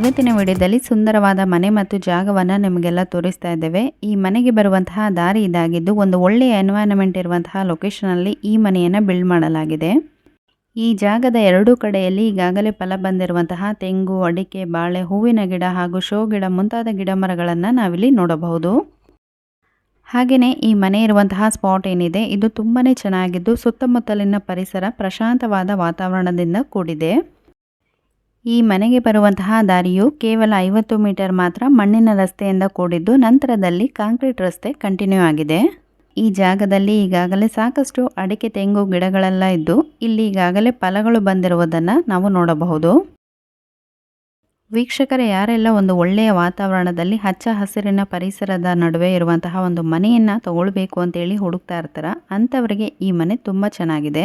ಇವತ್ತಿನ ವಿಡಿಯೋದಲ್ಲಿ ಸುಂದರವಾದ ಮನೆ ಮತ್ತು ಜಾಗವನ್ನು ನಿಮಗೆಲ್ಲ ತೋರಿಸ್ತಾ ಇದ್ದೇವೆ. ಈ ಮನೆಗೆ ಬರುವಂತಹ ದಾರಿ ಇದಾಗಿದ್ದು ಒಂದು ಒಳ್ಳೆಯ ಎನ್ವೈರನ್ಮೆಂಟ್ ಇರುವಂತಹ ಲೊಕೇಶನಲ್ಲಿ ಈ ಮನೆಯನ್ನು ಬಿಲ್ಡ್ ಮಾಡಲಾಗಿದೆ. ಈ ಜಾಗದ ಎರಡೂ ಕಡೆಯಲ್ಲಿ ಈಗಾಗಲೇ ಫಲ ಬಂದಿರುವಂತಹ ತೆಂಗು, ಅಡಿಕೆ, ಬಾಳೆ, ಹೂವಿನ ಗಿಡ ಹಾಗೂ ಶೋ ಗಿಡ ಮುಂತಾದ ಗಿಡ ಮರಗಳನ್ನು ನಾವಿಲ್ಲಿ ನೋಡಬಹುದು. ಹಾಗೆಯೇ ಈ ಮನೆ ಇರುವಂತಹ ಸ್ಪಾಟ್ ಏನಿದೆ, ಇದು ತುಂಬಾ ಚೆನ್ನಾಗಿದ್ದು ಸುತ್ತಮುತ್ತಲಿನ ಪರಿಸರ ಪ್ರಶಾಂತವಾದ ವಾತಾವರಣದಿಂದ ಕೂಡಿದೆ. ಈ ಮನೆಗೆ ಬರುವಂತಹ ದಾರಿಯು ಕೇವಲ ಐವತ್ತು ಮೀಟರ್ ಮಾತ್ರ ಮಣ್ಣಿನ ರಸ್ತೆಯಿಂದ ಕೂಡಿದ್ದು ನಂತರದಲ್ಲಿ ಕಾಂಕ್ರೀಟ್ ರಸ್ತೆ ಕಂಟಿನ್ಯೂ ಆಗಿದೆ. ಈ ಜಾಗದಲ್ಲಿ ಈಗಾಗಲೇ ಸಾಕಷ್ಟು ಅಡಿಕೆ, ತೆಂಗು, ಗಿಡಗಳೆಲ್ಲ ಇದ್ದು ಇಲ್ಲಿ ಈಗಾಗಲೇ ಫಲಗಳು ಬಂದಿರುವುದನ್ನು ನಾವು ನೋಡಬಹುದು. ವೀಕ್ಷಕರ, ಯಾರೆಲ್ಲ ಒಂದು ಒಳ್ಳೆಯ ವಾತಾವರಣದಲ್ಲಿ ಹಚ್ಚ ಹಸಿರಿನ ಪರಿಸರದ ನಡುವೆ ಇರುವಂತಹ ಒಂದು ಮನೆಯನ್ನು ತಗೊಳ್ಬೇಕು ಅಂತೇಳಿ ಹುಡುಕ್ತಾ ಇರ್ತಾರ, ಅಂಥವರಿಗೆ ಈ ಮನೆ ತುಂಬ ಚೆನ್ನಾಗಿದೆ.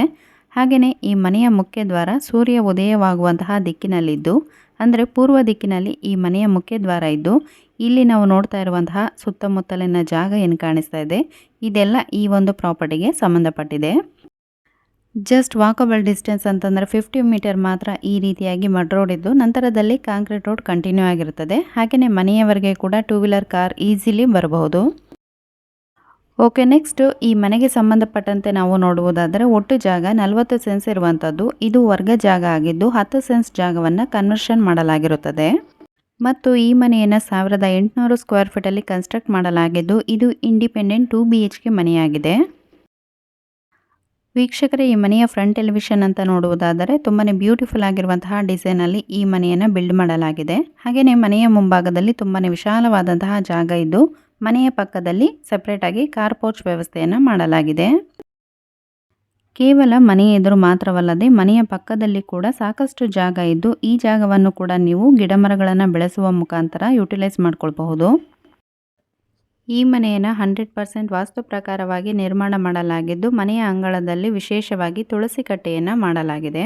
ಹಾಗೆಯೇ ಈ ಮನೆಯ ಮುಖ್ಯ ದ್ವಾರ ಸೂರ್ಯ ಉದಯವಾಗುವಂತಹ ದಿಕ್ಕಿನಲ್ಲಿದ್ದು, ಅಂದರೆ ಪೂರ್ವ ದಿಕ್ಕಿನಲ್ಲಿ ಈ ಮನೆಯ ಮುಖ್ಯ ದ್ವಾರ ಇದ್ದು, ಇಲ್ಲಿ ನಾವು ನೋಡ್ತಾ ಇರುವಂತಹ ಸುತ್ತಮುತ್ತಲಿನ ಜಾಗ ಏನು ಕಾಣಿಸ್ತಾ ಇದೆ? ಇದೆಲ್ಲ ಈ ಒಂದು ಪ್ರಾಪರ್ಟಿಗೆ ಸಂಬಂಧಪಟ್ಟಿದೆ. ಜಸ್ಟ್ ವಾಕಬಲ್ ಡಿಸ್ಟೆನ್ಸ್ ಅಂತಂದರೆ ಫಿಫ್ಟಿ ಮೀಟರ್ ಮಾತ್ರ ಈ ರೀತಿಯಾಗಿ ಮಡ್ ರೋಡ್ ಇದ್ದು, ನಂತರದಲ್ಲಿ ಕಾಂಕ್ರೀಟ್ ರೋಡ್ ಕಂಟಿನ್ಯೂ ಆಗಿರುತ್ತದೆ. ಹಾಗೆಯೇ ಮನೆಯವರೆಗೆ ಕೂಡ ಟೂ ವೀಲರ್ ಕಾರ್ ಈಸಿಲಿ ಬರಬಹುದು. ಓಕೆ ನೆಕ್ಸ್ಟ್ ಈ ಮನೆಗೆ ಸಂಬಂಧಪಟ್ಟಂತೆ ನಾವು ನೋಡುವುದಾದರೆ ಒಟ್ಟು ಜಾಗ ನಲವತ್ತು ಸೆನ್ಸ್ ಇರುವಂಥದ್ದು. ಇದು ವರ್ಗ ಜಾಗ ಆಗಿದ್ದು ಹತ್ತು ಸೆನ್ಸ್ ಜಾಗವನ್ನು ಕನ್ವರ್ಷನ್ ಮಾಡಲಾಗಿರುತ್ತದೆ. ಮತ್ತು ಈ ಮನೆಯನ್ನು ಸಾವಿರದ ಎಂಟುನೂರು ಸ್ಕ್ವೇರ್ ಫೀಟಲ್ಲಿ ಕನ್ಸ್ಟ್ರಕ್ಟ್ ಮಾಡಲಾಗಿದ್ದು ಇದು independent two B H K ಮನೆಯಾಗಿದೆ. ವೀಕ್ಷಕರೇ, ಈ ಮನೆಯ ಫ್ರಂಟ್ ಟೆಲಿವಿಷನ್ ಅಂತ ನೋಡುವುದಾದರೆ ತುಂಬಾ ಬ್ಯೂಟಿಫುಲ್ ಆಗಿರುವಂತಹ ಡಿಸೈನಲ್ಲಿ ಈ ಮನೆಯನ್ನು ಬಿಲ್ಡ್ ಮಾಡಲಾಗಿದೆ. ಹಾಗೆಯೇ ಮನೆಯ ಮುಂಭಾಗದಲ್ಲಿ ತುಂಬಾ ವಿಶಾಲವಾದಂತಹ ಜಾಗ ಇದ್ದು ಮನೆಯ ಪಕ್ಕದಲ್ಲಿ ಸಪ್ರೇಟಾಗಿ ಕಾರ್ ಪೋರ್ಚ್ ವ್ಯವಸ್ಥೆಯನ್ನು ಮಾಡಲಾಗಿದೆ. ಕೇವಲ ಮನೆಯ ಎದುರು ಮಾತ್ರವಲ್ಲದೆ ಮನೆಯ ಪಕ್ಕದಲ್ಲಿ ಕೂಡ ಸಾಕಷ್ಟು ಜಾಗ ಇದ್ದು, ಈ ಜಾಗವನ್ನು ಕೂಡ ನೀವು ಗಿಡಮರಗಳನ್ನು ಬೆಳೆಸುವ ಮುಖಾಂತರ ಯುಟಿಲೈಸ್ ಮಾಡ್ಕೊಳ್ಬಹುದು. ಈ ಮನೆಯನ್ನು ಹಂಡ್ರೆಡ್ ಪರ್ಸೆಂಟ್ ವಾಸ್ತು ಪ್ರಕಾರವಾಗಿ ನಿರ್ಮಾಣ ಮಾಡಲಾಗಿದ್ದು, ಮನೆಯ ಅಂಗಳದಲ್ಲಿ ವಿಶೇಷವಾಗಿ ತುಳಸಿ ಕಟ್ಟೆಯನ್ನು ಮಾಡಲಾಗಿದೆ.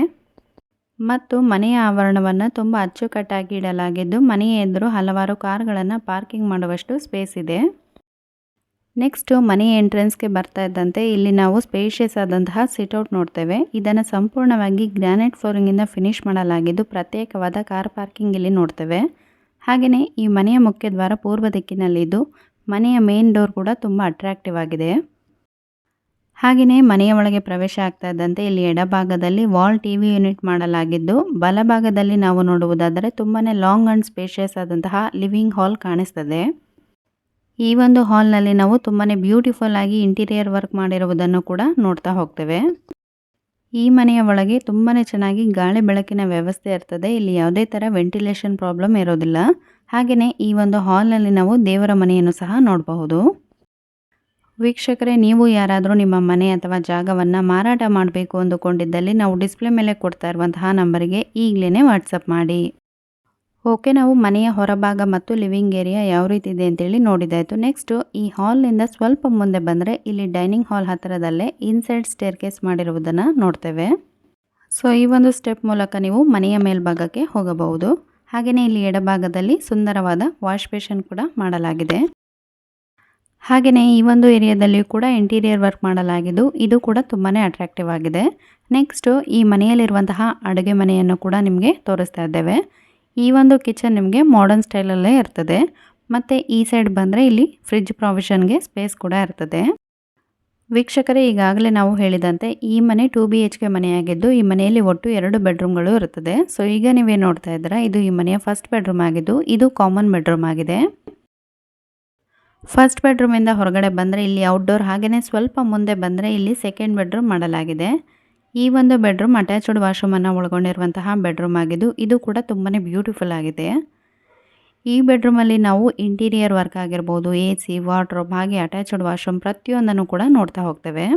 ಮತ್ತು ಮನೆಯ ಆವರಣವನ್ನು ತುಂಬ ಅಚ್ಚುಕಟ್ಟಾಗಿ ಇಡಲಾಗಿದ್ದು, ಮನೆಯ ಎದುರು ಹಲವಾರು ಕಾರ್ಗಳನ್ನು ಪಾರ್ಕಿಂಗ್ ಮಾಡುವಷ್ಟು ಸ್ಪೇಸ್ ಇದೆ. ನೆಕ್ಸ್ಟು, ಮನೆ ಎಂಟ್ರೆನ್ಸ್ಗೆ ಬರ್ತಾ ಇದ್ದಂತೆ ಇಲ್ಲಿ ನಾವು ಸ್ಪೇಷಿಯಸ್ ಆದಂತಹ ಸಿಟ್ಔಟ್ ನೋಡ್ತೇವೆ. ಇದನ್ನು ಸಂಪೂರ್ಣವಾಗಿ ಗ್ರಾನೈಟ್ ಫ್ಲೋರಿಂಗಿಂದ ಫಿನಿಶ್ ಮಾಡಲಾಗಿದ್ದು, ಪ್ರತ್ಯೇಕವಾದ ಕಾರ್ ಪಾರ್ಕಿಂಗ್ ಇಲ್ಲಿ ನೋಡ್ತೇವೆ. ಹಾಗೆಯೇ ಈ ಮನೆಯ ಮುಖ್ಯ ದ್ವಾರ ಪೂರ್ವ ದಿಕ್ಕಿನಲ್ಲಿದ್ದು, ಮನೆಯ ಮೇನ್ ಡೋರ್ ಕೂಡ ತುಂಬ ಅಟ್ರಾಕ್ಟಿವ್ ಆಗಿದೆ. ಹಾಗೆಯೇ ಮನೆಯ ಒಳಗೆ ಪ್ರವೇಶ ಆಗ್ತಾ ಇದ್ದಂತೆ ಇಲ್ಲಿ ಎಡಭಾಗದಲ್ಲಿ ವಾಲ್ ಟಿ ವಿ ಯೂನಿಟ್ ಮಾಡಲಾಗಿದ್ದು, ಬಲಭಾಗದಲ್ಲಿ ನಾವು ನೋಡುವುದಾದರೆ ತುಂಬಾ ಲಾಂಗ್ ಅಂಡ್ ಸ್ಪೇಷಿಯಸ್ ಆದಂತಹ ಲಿವಿಂಗ್ ಹಾಲ್ ಕಾಣಿಸ್ತದೆ. ಈ ಒಂದು ಹಾಲ್ನಲ್ಲಿ ನಾವು ತುಂಬಾ ಬ್ಯೂಟಿಫುಲ್ ಆಗಿ ಇಂಟೀರಿಯರ್ ವರ್ಕ್ ಮಾಡಿರುವುದನ್ನು ಕೂಡ ನೋಡ್ತಾ ಹೋಗ್ತೇವೆ. ಈ ಮನೆಯ ಒಳಗೆ ತುಂಬಾ ಚೆನ್ನಾಗಿ ಗಾಳಿ ಬೆಳಕಿನ ವ್ಯವಸ್ಥೆ ಇರ್ತದೆ. ಇಲ್ಲಿ ಯಾವುದೇ ಥರ ವೆಂಟಿಲೇಷನ್ ಪ್ರಾಬ್ಲಮ್ ಇರೋದಿಲ್ಲ. ಹಾಗೆಯೇ ಈ ಒಂದು ಹಾಲ್ನಲ್ಲಿ ನಾವು ದೇವರ ಮನೆಯನ್ನು ಸಹ ನೋಡಬಹುದು. ವೀಕ್ಷಕರೇ, ನೀವು ಯಾರಾದರೂ ನಿಮ್ಮ ಮನೆ ಅಥವಾ ಜಾಗವನ್ನು ಮಾರಾಟ ಮಾಡಬೇಕು ಅಂದುಕೊಂಡಿದ್ದಲ್ಲಿ ನಾವು ಡಿಸ್ಪ್ಲೇ ಮೇಲೆ ಕೊಡ್ತಾ ಇರುವಂತಹ ನಂಬರಿಗೆ ಈಗಲೇ ವಾಟ್ಸಪ್ ಮಾಡಿ. ಓಕೆ, ನಾವು ಮನೆಯ ಹೊರಭಾಗ ಮತ್ತು ಲಿವಿಂಗ್ ಏರಿಯಾ ಯಾವ ರೀತಿ ಇದೆ ಅಂತೇಳಿ ನೋಡಿದಾಯಿತು. ನೆಕ್ಸ್ಟು, ಈ ಹಾಲ್ನಿಂದ ಸ್ವಲ್ಪ ಮುಂದೆ ಬಂದರೆ ಇಲ್ಲಿ ಡೈನಿಂಗ್ ಹಾಲ್ ಹತ್ತಿರದಲ್ಲೇ ಇನ್ಸೈಡ್ ಸ್ಟೇರ್ ಕೇಸ್ ಮಾಡಿರುವುದನ್ನು ನೋಡ್ತೇವೆ. ಸೊ, ಈ ಒಂದು ಸ್ಟೆಪ್ ಮೂಲಕ ನೀವು ಮನೆಯ ಮೇಲ್ಭಾಗಕ್ಕೆ ಹೋಗಬಹುದು. ಹಾಗೆಯೇ ಇಲ್ಲಿ ಎಡಭಾಗದಲ್ಲಿ ಸುಂದರವಾದ ವಾಶ್ ಬೇಷನ್ ಕೂಡ ಮಾಡಲಾಗಿದೆ. ಹಾಗೆಯೇ ಈ ಒಂದು ಏರಿಯಾದಲ್ಲಿ ಕೂಡ ಇಂಟೀರಿಯರ್ ವರ್ಕ್ ಮಾಡಲಾಗಿದ್ದು ಇದು ಕೂಡ ತುಂಬಾ ಅಟ್ರಾಕ್ಟಿವ್ ಆಗಿದೆ. ನೆಕ್ಸ್ಟು ಈ ಮನೆಯಲ್ಲಿರುವಂತಹ ಅಡುಗೆ ಮನೆಯನ್ನು ಕೂಡ ನಿಮಗೆ ತೋರಿಸ್ತಾ ಇದ್ದೇವೆ. ಈ ಒಂದು ಕಿಚನ್ ನಿಮಗೆ ಮಾಡರ್ನ್ ಸ್ಟೈಲಲ್ಲೇ ಇರ್ತದೆ. ಮತ್ತು ಈ ಸೈಡ್ ಬಂದರೆ ಇಲ್ಲಿ ಫ್ರಿಜ್ ಪ್ರಾವಿಷನ್ಗೆ ಸ್ಪೇಸ್ ಕೂಡ ಇರ್ತದೆ. ವೀಕ್ಷಕರೇ, ಈಗಾಗಲೇ ನಾವು ಹೇಳಿದಂತೆ ಈ ಮನೆ ಟೂ ಬಿ ಎಚ್ ಕೆ ಮನೆಯಾಗಿದ್ದು ಈ ಮನೆಯಲ್ಲಿ ಒಟ್ಟು ಎರಡು ಬೆಡ್ರೂಮ್ಗಳು ಇರುತ್ತದೆ. ಸೊ ಈಗ ನೀವೇ ನೋಡ್ತಾ ಇದ್ದೀರಾ, ಇದು ಈ ಮನೆಯ ಫಸ್ಟ್ ಬೆಡ್ರೂಮ್ ಆಗಿದ್ದು ಇದು ಕಾಮನ್ ಬೆಡ್ರೂಮ್ ಆಗಿದೆ. ಫಸ್ಟ್ ಬೆಡ್ರೂಮಿಂದ ಹೊರಗಡೆ ಬಂದರೆ ಇಲ್ಲಿ ಔಟ್ಡೋರ್ ಹಾಗೆಯೇ ಸ್ವಲ್ಪ ಮುಂದೆ ಬಂದರೆ ಇಲ್ಲಿ ಸೆಕೆಂಡ್ ಬೆಡ್ರೂಮ್ ಮಾಡಲಾಗಿದೆ. ಈ ಒಂದು ಬೆಡ್ರೂಮ್ ಅಟ್ಯಾಚ್ಡ್ ವಾಶ್ರೂಮನ್ನು ಒಳಗೊಂಡಿರುವಂತಹ ಬೆಡ್ರೂಮ್ ಆಗಿದ್ದು ಇದು ಕೂಡ ತುಂಬಾ ಬ್ಯೂಟಿಫುಲ್ ಆಗಿದೆ. ಈ ಬೆಡ್ರೂಮಲ್ಲಿ ನಾವು ಇಂಟೀರಿಯರ್ ವರ್ಕ್ ಆಗಿರ್ಬೋದು ಎ ಸಿ ವಾರ್ಡ್ರೋಬ್ ಹಾಗೆ ಅಟ್ಯಾಚ್ಡ್ ವಾಶ್ರೂಮ್ ಪ್ರತಿಯೊಂದನ್ನು ಕೂಡ ನೋಡ್ತಾ ಹೋಗ್ತೇವೆ.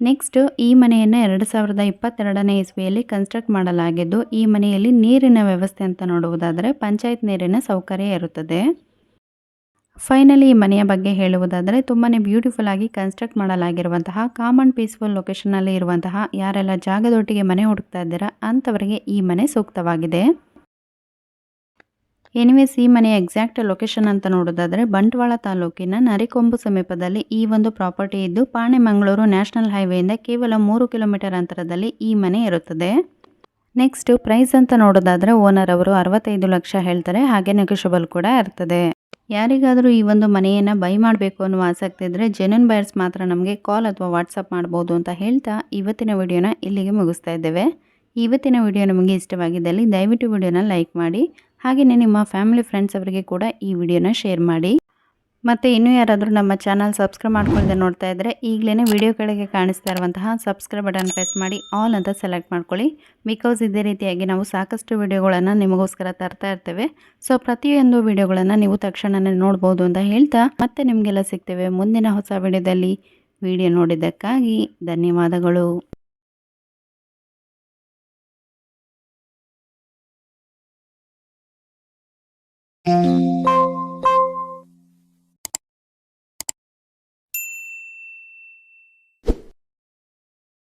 ನೆಕ್ಸ್ಟ್ ಈ ಮನೆಯನ್ನು ಎರಡು ಸಾವಿರದ ಇಪ್ಪತ್ತೆರಡನೇ ಇಸ್ವಿಯಲ್ಲಿ ಕನ್ಸ್ಟ್ರಕ್ಟ್ ಮಾಡಲಾಗಿದ್ದು ಈ ಮನೆಯಲ್ಲಿ ನೀರಿನ ವ್ಯವಸ್ಥೆ ಅಂತ ನೋಡುವುದಾದರೆ ಪಂಚಾಯತ್ ನೀರಿನ ಸೌಕರ್ಯ ಇರುತ್ತದೆ. ಫೈನಲಿ ಈ ಮನೆಯ ಬಗ್ಗೆ ಹೇಳುವುದಾದರೆ ತುಂಬಾ ಬ್ಯೂಟಿಫುಲ್ ಆಗಿ ಕನ್ಸ್ಟ್ರಕ್ಟ್ ಮಾಡಲಾಗಿರುವಂತಹ ಕಾಮನ್ ಪೀಸ್ಫುಲ್ ಲೊಕೇಶನಲ್ಲಿ ಇರುವಂತಹ ಯಾರೆಲ್ಲ ಜಾಗದೊಟ್ಟಿಗೆ ಮನೆ ಹುಡುಕ್ತಾ ಇದ್ದೀರಾ, ಅಂಥವರಿಗೆ ಈ ಮನೆ ಸೂಕ್ತವಾಗಿದೆ. ಎನಿವೇಸ್ ಈ ಮನೆಯ ಎಕ್ಸಾಕ್ಟ್ ಲೊಕೇಶನ್ ಅಂತ ನೋಡೋದಾದರೆ ಬಂಟ್ವಾಳ ತಾಲೂಕಿನ ನರಿಕೊಂಬು ಸಮೀಪದಲ್ಲಿ ಈ ಒಂದು ಪ್ರಾಪರ್ಟಿ ಇದ್ದು ಪಾಣೆ ಮಂಗಳೂರು ನ್ಯಾಷನಲ್ ಹೈವೇಯಿಂದ ಕೇವಲ ಮೂರು ಕಿಲೋಮೀಟರ್ ಅಂತರದಲ್ಲಿ ಈ ಮನೆ ಇರುತ್ತದೆ. ನೆಕ್ಸ್ಟ್ ಪ್ರೈಸ್ ಅಂತ ನೋಡೋದಾದರೆ ಓನರ್ ಅವರು ಅರವತ್ತೈದು ಲಕ್ಷ ಹೇಳ್ತಾರೆ, ಹಾಗೆ ನೆಗೋಷಿಯಬಲ್ ಕೂಡ ಇರ್ತದೆ. ಯಾರಿಗಾದರೂ ಈ ಒಂದು ಮನೆಯನ್ನು ಬೈ ಮಾಡಬೇಕು ಅನ್ನುವ ಆಸಕ್ತಿ ಇದ್ದರೆ ಜೆನ್ಯನ್ ಬಯರ್ಸ್ ಮಾತ್ರ ನಮಗೆ ಕಾಲ್ ಅಥವಾ ವಾಟ್ಸಪ್ ಮಾಡ್ಬೋದು ಅಂತ ಹೇಳ್ತಾ ಇವತ್ತಿನ ವಿಡಿಯೋನ ಇಲ್ಲಿಗೆ ಮುಗಿಸ್ತಾ ಇದ್ದೇವೆ. ಇವತ್ತಿನ ವಿಡಿಯೋ ನಿಮಗೆ ಇಷ್ಟವಾಗಿದ್ದಲ್ಲಿ ದಯವಿಟ್ಟು ವಿಡಿಯೋನ ಲೈಕ್ ಮಾಡಿ ಹಾಗೆಯೇ ನಿಮ್ಮ ಫ್ಯಾಮಿಲಿ ಫ್ರೆಂಡ್ಸ್ ಅವರಿಗೆ ಕೂಡ ಈ ವಿಡಿಯೋನ ಶೇರ್ ಮಾಡಿ. ಮತ್ತು ಇನ್ನೂ ಯಾರಾದರೂ ನಮ್ಮ ಚಾನಲ್ ಸಬ್ಸ್ಕ್ರೈಬ್ ಮಾಡ್ಕೊಳ್ಳದೆ ನೋಡ್ತಾ ಇದ್ದರೆ ಈಗಲೇ ವಿಡಿಯೋ ಕೆಳಗೆ ಕಾಣಿಸ್ತಾ ಇರುವಂತಹ ಸಬ್ಸ್ಕ್ರೈಬ್ ಬಟನ್ ಪ್ರೆಸ್ ಮಾಡಿ ಆಲ್ ಅಂತ ಸೆಲೆಕ್ಟ್ ಮಾಡ್ಕೊಳ್ಳಿ. ಬಿಕಾಸ್ ಇದೇ ರೀತಿಯಾಗಿ ನಾವು ಸಾಕಷ್ಟು ವಿಡಿಯೋಗಳನ್ನು ನಿಮಗೋಸ್ಕರ ತರ್ತಾ ಇರ್ತೇವೆ. ಸೊ ಪ್ರತಿಯೊಂದು ವಿಡಿಯೋಗಳನ್ನು ನೀವು ತಕ್ಷಣವೇ ನೋಡ್ಬೋದು ಅಂತ ಹೇಳ್ತಾ ಮತ್ತೆ ನಿಮಗೆಲ್ಲ ಸಿಗ್ತೇವೆ ಮುಂದಿನ ಹೊಸ ವಿಡಿಯೋದಲ್ಲಿ. ವಿಡಿಯೋ ನೋಡಿದ್ದಕ್ಕಾಗಿ ಧನ್ಯವಾದಗಳು.